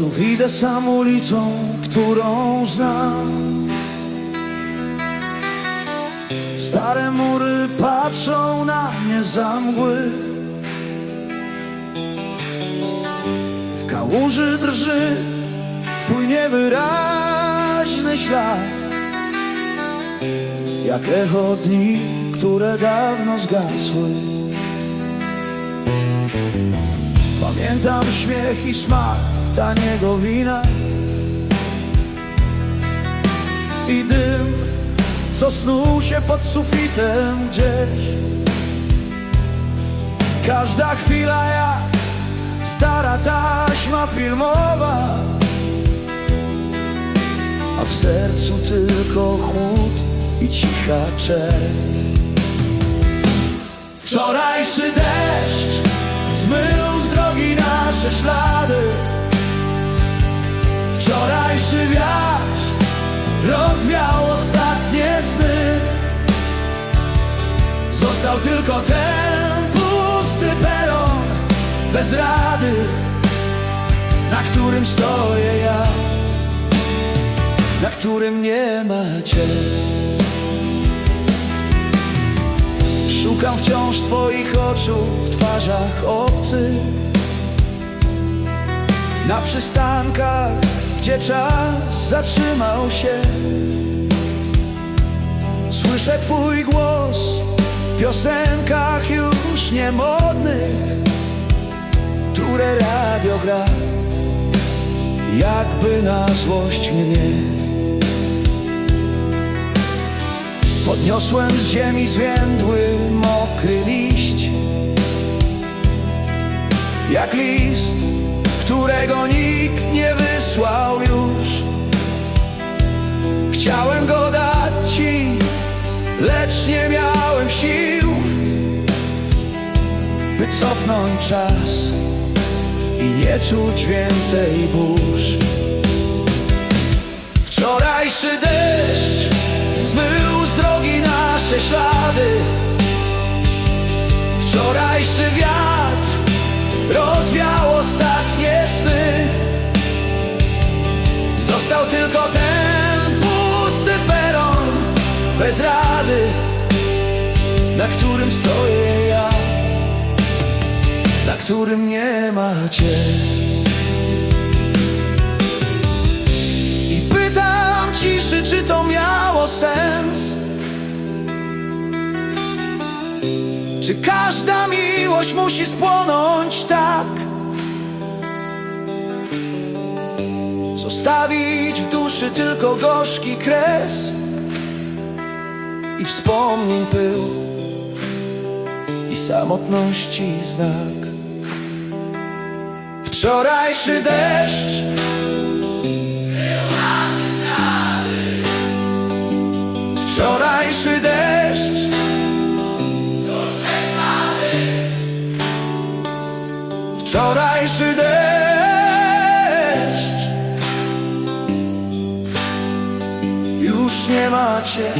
Znów idę sam ulicą, którą znam. Stare mury patrzą na mnie za mgły. W kałuży drży twój niewyraźny ślad. Jak echo dni, które dawno zgasły. Pamiętam śmiech i smak taniego wina. I dym, co snuł się pod sufitem gdzieś. Każda chwila jak stara taśma filmowa. A w sercu tylko chłód i cicha czerń. Wczorajszy deszcz zmył z drogi nasze ślady Wczorajszy wiatr rozwiał ostatnie sny. Został tylko ten pusty peron bez rady Na którym stoję ja Na którym nie ma cię. Szukam wciąż Twoich oczu w twarzach obcych. Na przystankach, gdzie czas zatrzymał się. Słyszę Twój głos w piosenkach już niemodnych Które radio gra Jakby na złość mnie. Podniosłem z ziemi zwiędły, mokry liść Jak list, którego nikt cofnąć czas i nie czuć więcej burz. Wczorajszy deszcz zmył z drogi nasze ślady. Wczorajszy wiatr rozwiał ostatnie sny. Został tylko ten pusty peron bez rady Na którym stoję którym nie ma cię. I pytam ciszy, czy to miało sens? Czy każda miłość musi spłonąć tak? Zostawić w duszy tylko gorzki kres I wspomnień pył I samotności znak Wczorajszy deszcz. Wczorajszy deszcz. Wczorajszy deszcz. Już nie macie.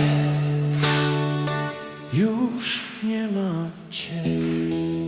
Już nie macie.